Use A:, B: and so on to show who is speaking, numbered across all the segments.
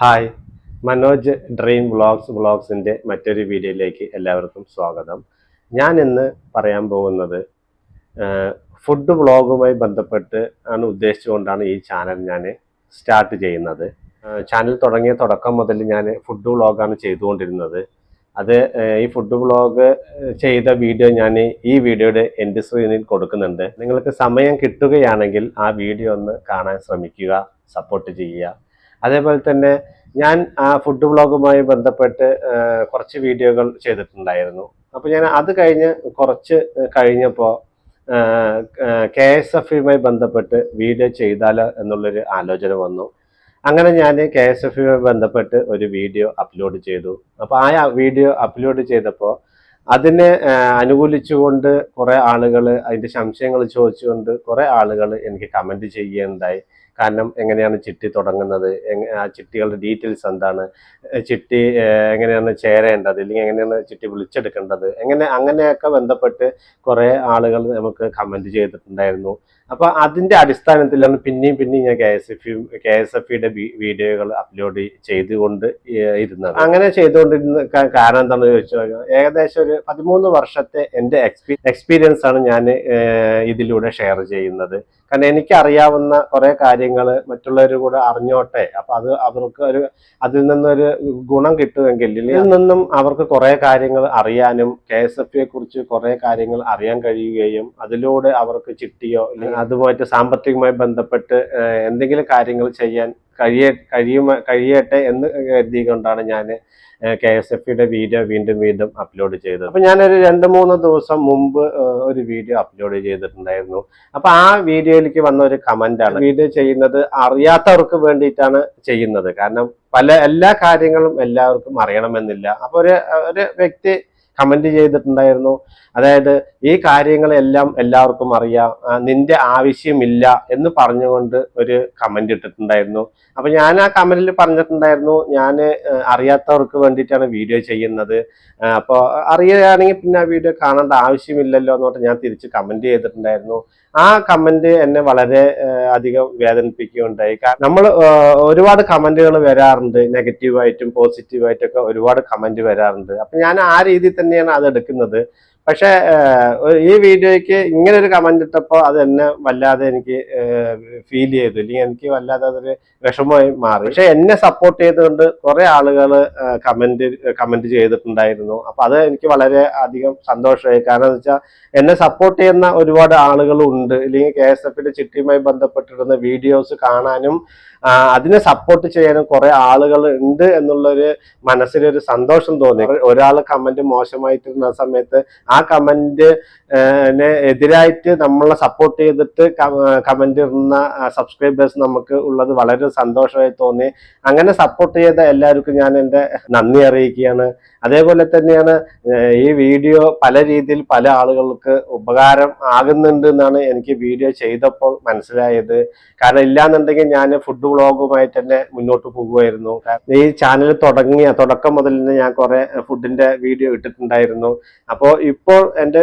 A: Hi Manoj dream vlogs വ്ളോഗ്സിന്റെ മറ്റൊരു വീഡിയോയിലേക്ക് എല്ലാവർക്കും സ്വാഗതം. ഞാൻ ഇന്ന് പറയാൻ പോകുന്നത് ഫുഡ് വ്ളോഗുമായി ബന്ധപ്പെട്ട് ആണ് ഉദ്ദേശിച്ചുകൊണ്ടാണ് ഈ ചാനൽ ഞാൻ സ്റ്റാർട്ട് ചെയ്യുന്നത്. ചാനൽ തുടങ്ങിയ തുടക്കം മുതൽ ഞാൻ ഫുഡ് വ്ളോഗാണ് ചെയ്തുകൊണ്ടിരുന്നത്. അത് ഈ ഫുഡ് വ്ളോഗ് ചെയ്ത വീഡിയോ ഞാൻ ഈ വീഡിയോയുടെ എന്റെ സ്ക്രീനിൽ കൊടുക്കുന്നുണ്ട്. നിങ്ങൾക്ക് സമയം കിട്ടുകയാണെങ്കിൽ ആ വീഡിയോ ഒന്ന് കാണാൻ ശ്രമിക്കുക സപ്പോർട്ട് ചെയ്യുക. അതേപോലെ തന്നെ ഞാൻ ആ ഫുഡ് ബ്ലോഗുമായി ബന്ധപ്പെട്ട് കുറച്ച് വീഡിയോകൾ ചെയ്തിട്ടുണ്ടായിരുന്നു. അപ്പോൾ ഞാൻ അത് കഴിഞ്ഞ് കുറച്ച് കഴിഞ്ഞപ്പോൾ കെ എസ് എഫുമായി ബന്ധപ്പെട്ട് വീഡിയോ ചെയ്താലോ എന്നുള്ളൊരു ആലോചന വന്നു. അങ്ങനെ ഞാൻ കെ എസ് എഫുമായി ബന്ധപ്പെട്ട് ഒരു വീഡിയോ അപ്ലോഡ് ചെയ്തു. അപ്പോൾ ആ വീഡിയോ അപ്ലോഡ് ചെയ്തപ്പോൾ അതിനെ അനുകൂലിച്ചുകൊണ്ട് കുറേ ആളുകൾ അതിന്റെ സംശയങ്ങൾ ചോദിച്ചുകൊണ്ട് കുറേ ആളുകൾ എനിക്ക് കമന്റ് ചെയ്യുകയുണ്ടായി. കാരണം എങ്ങനെയാണ് ചിട്ടി തുടങ്ങുന്നത്? ആ ചിട്ടികളുടെ ഡീറ്റെയിൽസ് എന്താണ്? ചിട്ടി എങ്ങനെയാണ് ചേരേണ്ടത്? ഇല്ലെങ്കിൽ എങ്ങനെയാണ് ചിട്ടി വിളിച്ചെടുക്കേണ്ടത്? എങ്ങനെ അങ്ങനെയൊക്കെ ബന്ധപ്പെട്ട് കുറേ ആളുകൾ നമുക്ക് കമന്റ് ചെയ്തിട്ടുണ്ടായിരുന്നു. അപ്പോൾ അതിന്റെ അടിസ്ഥാനത്തിലാണ് പിന്നെയും പിന്നെയും ഞാൻ K S F K S F ഇയുടെ വീഡിയോകൾ അപ്ലോഡ് ചെയ്തുകൊണ്ട് ഇരുന്നത്. അങ്ങനെ ചെയ്തുകൊണ്ടിരുന്ന കാരണം എന്താണെന്ന് ചോദിച്ചു ഏകദേശം ഒരു പതിമൂന്ന് വർഷത്തെ എന്റെ എക്സ്പീ എക്സ്പീരിയൻസ് ആണ് ഞാൻ ഇതിലൂടെ ഷെയർ ചെയ്യുന്നത്. കാരണം എനിക്ക് അറിയാവുന്ന കുറെ കാര്യങ്ങൾ മറ്റുള്ളവർ കൂടെ അറിഞ്ഞോട്ടെ. അപ്പൊ അത് അവർക്ക് ഒരു അതിൽ നിന്നൊരു ഗുണം കിട്ടുമെങ്കിൽ ഇതിൽ നിന്നും അവർക്ക് കുറെ കാര്യങ്ങൾ അറിയാനും കെ എസ് എഫ് കുറിച്ച് കുറെ കാര്യങ്ങൾ അറിയാൻ കഴിയുകയും അതിലൂടെ അവർക്ക് ചിട്ടിയോ അതുമായിട്ട് സാമ്പത്തികമായി ബന്ധപ്പെട്ട് എന്തെങ്കിലും കാര്യങ്ങൾ ചെയ്യാൻ കഴിയ കഴിയുമ കഴിയട്ടെ എന്ന് കരുതിക്കൊണ്ടാണ് ഞാൻ കെ എസ് എഫ് വീഡിയോ വീണ്ടും വീണ്ടും അപ്ലോഡ് ചെയ്തത്. അപ്പം ഞാനൊരു രണ്ട് മൂന്ന് ദിവസം മുമ്പ് ഒരു വീഡിയോ അപ്ലോഡ് ചെയ്തിട്ടുണ്ടായിരുന്നു. അപ്പോൾ ആ വീഡിയോയിലേക്ക് വന്ന ഒരു കമന്റാണ് വീഡിയോ ചെയ്യുന്നത് അറിയാത്തവർക്ക് വേണ്ടിയിട്ടാണ് ചെയ്യുന്നത്. കാരണം പല എല്ലാ കാര്യങ്ങളും എല്ലാവർക്കും അറിയണമെന്നില്ല. അപ്പോൾ ഒരു ഒരു വ്യക്തി കമന്റ് ചെയ്തിട്ടുണ്ടായിരുന്നു. അതായത് ഈ കാര്യങ്ങളെല്ലാം എല്ലാവർക്കും അറിയാം. നിന്റെ ആവശ്യമില്ല എന്ന് പറഞ്ഞുകൊണ്ട് ഒരു കമന്റ് ഇട്ടിട്ടുണ്ടായിരുന്നു. അപ്പൊ ഞാൻ ആ കമന്റിൽ പറഞ്ഞിട്ടുണ്ടായിരുന്നു ഞാൻ അറിയാത്തവർക്ക് വേണ്ടിയിട്ടാണ് വീഡിയോ ചെയ്യുന്നത്. അപ്പോൾ അറിയുകയാണെങ്കിൽ പിന്നെ ആ വീഡിയോ കാണേണ്ട ആവശ്യമില്ലല്ലോ എന്ന് പറഞ്ഞ് ഞാൻ തിരിച്ച് കമന്റ് ചെയ്തിട്ടുണ്ടായിരുന്നു. ആ കമന്റ് എന്നെ വളരെ അധികം വേദനിപ്പിക്കുകയുണ്ടായി. കാരണം നമ്മൾ ഒരുപാട് കമന്റുകൾ വരാറുണ്ട്. നെഗറ്റീവായിട്ടും പോസിറ്റീവായിട്ടും ഒക്കെ ഒരുപാട് കമന്റ് വരാറുണ്ട്. അപ്പൊ ഞാൻ ആ രീതിയിൽ തന്നെയാണ് അത് എടുക്കുന്നത്. പക്ഷെ ഈ വീഡിയോയ്ക്ക് ഇങ്ങനെ ഒരു കമന്റ് ഇട്ടപ്പോൾ അത് എന്നെ വല്ലാതെ എനിക്ക് ഫീൽ ചെയ്തു. അല്ലെങ്കിൽ എനിക്ക് വല്ലാതെ അതൊരു വിഷമമായി മാറി. പക്ഷെ എന്നെ സപ്പോർട്ട് ചെയ്തുകൊണ്ട് കുറെ ആളുകൾ കമന്റ് കമന്റ് ചെയ്തിട്ടുണ്ടായിരുന്നു. അപ്പൊ അത് എനിക്ക് വളരെ അധികം സന്തോഷമായി. കാരണം എന്ന് വെച്ചാൽ എന്നെ സപ്പോർട്ട് ചെയ്യുന്ന ഒരുപാട് ആളുകളുണ്ട് അല്ലെങ്കിൽ കെ എസ് എഫിന്റെ ചിട്ടിയുമായി ബന്ധപ്പെട്ടിരുന്ന വീഡിയോസ് കാണാനും അതിനെ സപ്പോർട്ട് ചെയ്യാനും കുറെ ആളുകൾ ഉണ്ട് എന്നുള്ളൊരു മനസ്സിലൊരു സന്തോഷം തോന്നി. ഒരാൾ കമന്റ് മോശമായിട്ടിരുന്ന സമയത്ത് ആ കമന്റ് എതിരായിട്ട് നമ്മളെ സപ്പോർട്ട് ചെയ്തിട്ട് കമന്റ് ഇടുന്ന സബ്സ്ക്രൈബേഴ്സ് നമുക്ക് ഉള്ളത് വളരെ സന്തോഷമായി തോന്നി. അങ്ങനെ സപ്പോർട്ട് ചെയ്ത എല്ലാവർക്കും ഞാൻ എന്റെ നന്ദി അറിയിക്കുകയാണ്. അതേപോലെ തന്നെയാണ് ഈ വീഡിയോ പല രീതിയിൽ പല ആളുകൾക്ക് ഉപകാരം ആകുന്നുണ്ട് എന്നാണ് എനിക്ക് വീഡിയോ ചെയ്തപ്പോൾ മനസ്സിലായത്. കാരണം ഇല്ലാന്നുണ്ടെങ്കിൽ ഞാൻ ഫുഡ് വ്ളോഗുമായിട്ട് തന്നെ മുന്നോട്ട് പോകുമായിരുന്നു. ഈ ചാനൽ തുടങ്ങിയ തുടക്കം മുതൽ തന്നെ ഞാൻ കുറെ ഫുഡിന്റെ വീഡിയോ ഇട്ടിട്ടുണ്ടായിരുന്നു. അപ്പോൾ ഇപ്പോൾ എന്റെ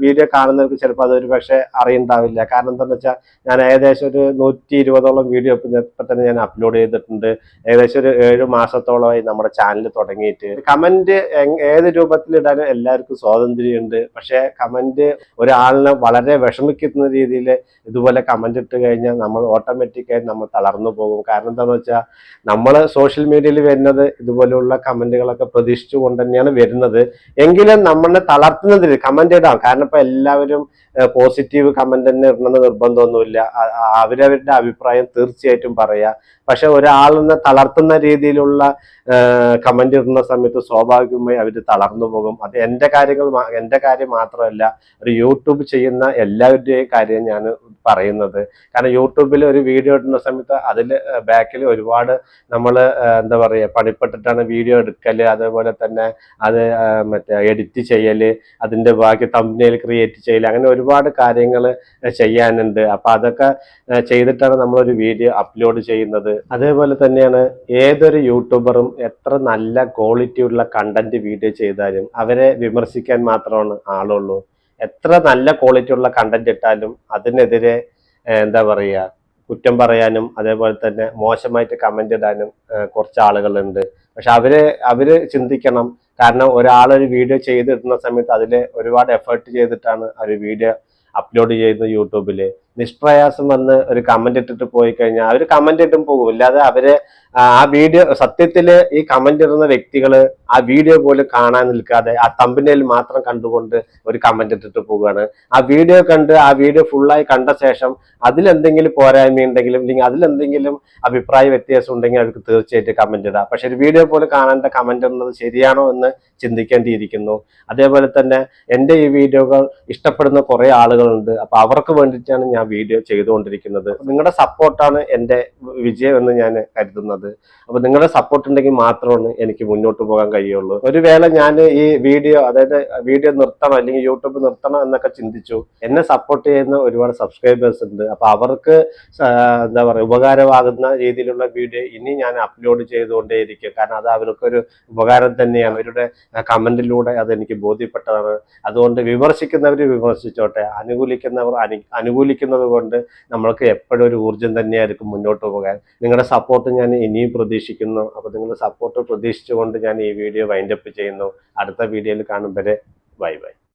A: വീഡിയോ കാണുന്നവർക്ക് ചിലപ്പോൾ അതൊരു പക്ഷേ അറിയണ്ടാവില്ല. കാരണം എന്താണെന്ന് വെച്ചാൽ ഞാൻ ഏകദേശം ഒരു നൂറ്റി ഇരുപതോളം വീഡിയോ ഇപ്പം തന്നെ ഞാൻ അപ്ലോഡ് ചെയ്തിട്ടുണ്ട്. ഏകദേശം ഒരു ഏഴ് മാസത്തോളമായി നമ്മുടെ ചാനൽ തുടങ്ങിയിട്ട്. കമന്റ് ഏത് രൂപത്തിലിടാനും എല്ലാവർക്കും സ്വാതന്ത്ര്യമുണ്ട്. പക്ഷേ കമന്റ് ഒരാളിനെ വളരെ വിഷമിക്കുന്ന രീതിയിൽ ഇതുപോലെ കമന്റ് ഇട്ട് കഴിഞ്ഞാൽ നമ്മൾ ഓട്ടോമാറ്റിക്കായി നമ്മൾ തളർന്നു പോകും. കാരണം എന്താണെന്ന് വെച്ചാൽ നമ്മൾ സോഷ്യൽ മീഡിയയിൽ വരുന്നത് ഇതുപോലെയുള്ള കമന്റുകളൊക്കെ പ്രതീക്ഷിച്ചുകൊണ്ട് തന്നെയാണ് വരുന്നത്. എങ്കിലും നമ്മളെ തളർത്തുന്നതിൽ കമന്റ് ഇടാം. കാരണം ഇപ്പൊ എല്ലാവരും പോസിറ്റീവ് കമന്റ് തന്നെ ഇടണമെന്ന് നിർബന്ധമൊന്നുമില്ല. അവരവരുടെ അഭിപ്രായം തീർച്ചയായിട്ടും പറയാ. പക്ഷെ ഒരാളിനെ തളർത്തുന്ന രീതിയിലുള്ള കമന്റ് ഇടുന്ന സമയത്ത് സ്വാഭാവികമായി അവർ തളർന്നു പോകും. അത് എന്റെ കാര്യങ്ങൾ എന്റെ കാര്യം മാത്രമല്ല ഒരു യൂട്യൂബ് ചെയ്യുന്ന എല്ലാവരുടെയും കാര്യം ഞാൻ പറയുന്നത്. കാരണം യൂട്യൂബിൽ ഒരു വീഡിയോ ഇടുന്ന സമയത്ത് അതിൽ ബാക്കിൽ ഒരുപാട് നമ്മൾ എന്താ പറയുക പണിപ്പെട്ടിട്ടാണ് വീഡിയോ എടുക്കൽ അതേപോലെ തന്നെ അത് മറ്റേ എഡിറ്റ് ചെയ്യൽ അതിന്റെ ബാക്കി തമ്പനയിൽ ക്രിയേറ്റ് ചെയ്യൽ അങ്ങനെ ഒരുപാട് കാര്യങ്ങൾ ചെയ്യാനുണ്ട്. അപ്പോൾ അതൊക്കെ ചെയ്തിട്ടാണ് നമ്മളൊരു വീഡിയോ അപ്ലോഡ് ചെയ്യുന്നത്. അതേപോലെ തന്നെയാണ് ഏതൊരു യൂട്യൂബറും എത്ര നല്ല ക്വാളിറ്റിയുള്ള കണ്ടന്റ് വീഡിയോ ചെയ്താലും അവരെ വിമർശിക്കാൻ മാത്രമാണ് ആളുള്ളൂ. എത്ര നല്ല ക്വാളിറ്റി ഉള്ള കണ്ടന്റ് ഇട്ടാലും അതിനെതിരെ എന്താ പറയുക കുറ്റം പറയാനും അതേപോലെ തന്നെ മോശമായിട്ട് കമന്റ് ഇടാനും കുറച്ച് ആളുകളുണ്ട്. പക്ഷെ അവർ അവർ ചിന്തിക്കണം. കാരണം ഒരാളൊരു വീഡിയോ ചെയ്തിടുന്ന സമയത്ത് അതിൽ ഒരുപാട് എഫേർട്ട് ചെയ്തിട്ടാണ് ഒരു വീഡിയോ അപ്ലോഡ് ചെയ്യുന്നത് യൂട്യൂബിൽ നിഷ്പ്രയാസം വന്ന് ഒരു കമന്റ് ഇട്ടിട്ട് പോയി കഴിഞ്ഞാൽ അവർ കമന്റ് ഇട്ടും പോകും. ഇല്ലാതെ അവർ ആ ആ വീഡിയോ സത്യത്തിൽ ഈ കമന്റ് ഇടുന്ന വ്യക്തികൾ ആ വീഡിയോ പോലും കാണാൻ നിൽക്കാതെ ആ തമ്പിനയിൽ മാത്രം കണ്ടുകൊണ്ട് ഒരു കമന്റ് ഇട്ടിട്ട് പോവുകയാണ്. ആ വീഡിയോ കണ്ട് ആ വീഡിയോ ഫുള്ളായി കണ്ട ശേഷം അതിലെന്തെങ്കിലും പോരായ്മ ഉണ്ടെങ്കിലും അല്ലെങ്കിൽ അതിലെന്തെങ്കിലും അഭിപ്രായ വ്യത്യാസം ഉണ്ടെങ്കിൽ അവർക്ക് തീർച്ചയായിട്ടും കമന്റ് ഇടാം. പക്ഷെ ഒരു വീഡിയോ പോലും കാണേണ്ട കമന്റ് ഇടുന്നത് ശരിയാണോ എന്ന് ചിന്തിക്കേണ്ടിയിരിക്കുന്നു. അതേപോലെ തന്നെ എന്റെ ഈ വീഡിയോകൾ ഇഷ്ടപ്പെടുന്ന കുറേ ആളുകളുണ്ട്. അപ്പൊ അവർക്ക് വേണ്ടിയിട്ടാണ് ഞാൻ വീഡിയോ ചെയ്തുകൊണ്ടിരിക്കുന്നത്. നിങ്ങളുടെ സപ്പോർട്ടാണ് എന്റെ വിജയം എന്ന് ഞാൻ കരുതുന്നത്. അപ്പൊ നിങ്ങളുടെ സപ്പോർട്ട് ഉണ്ടെങ്കിൽ മാത്രമാണ് എനിക്ക് മുന്നോട്ട് പോകാൻ കഴിയുള്ളൂ. ഒരു വേള ഞാൻ ഈ വീഡിയോ അതായത് വീഡിയോ നിർത്തണം അല്ലെങ്കിൽ യൂട്യൂബ് നിർത്തണം എന്നൊക്കെ ചിന്തിച്ചു. എന്നെ സപ്പോർട്ട് ചെയ്യുന്ന ഒരുപാട് സബ്സ്ക്രൈബേഴ്സ് ഉണ്ട്. അപ്പൊ അവർക്ക് എന്താ പറയുക ഉപകാരമാകുന്ന രീതിയിലുള്ള വീഡിയോ ഇനി ഞാൻ അപ്ലോഡ് ചെയ്തുകൊണ്ടേയിരിക്കും. കാരണം അത് അവർക്കൊരു ഉപകാരം തന്നെയാണ്. അവരുടെ കമന്റിലൂടെ അത് എനിക്ക് ബോധ്യപ്പെട്ടതാണ്. അതുകൊണ്ട് വിമർശിക്കുന്നവർ വിമർശിച്ചോട്ടെ. അനുകൂലിക്കുന്നവർ അനു അനുകൂലിക്കുന്നത് കൊണ്ട് നമ്മൾക്ക് എപ്പോഴും ഒരു ഊർജം തന്നെയായിരിക്കും മുന്നോട്ട് പോകാൻ. നിങ്ങളുടെ സപ്പോർട്ട് ഞാൻ ഇനിയും പ്രതീക്ഷിക്കുന്നു. അപ്പോൾ നിങ്ങളുടെ സപ്പോർട്ട് പ്രതീക്ഷിച്ചുകൊണ്ട് ഞാൻ ഈ വീഡിയോ വൈൻഡപ്പ് ചെയ്യുന്നു. അടുത്ത വീഡിയോയിൽ കാണും വരെ. Bye bye.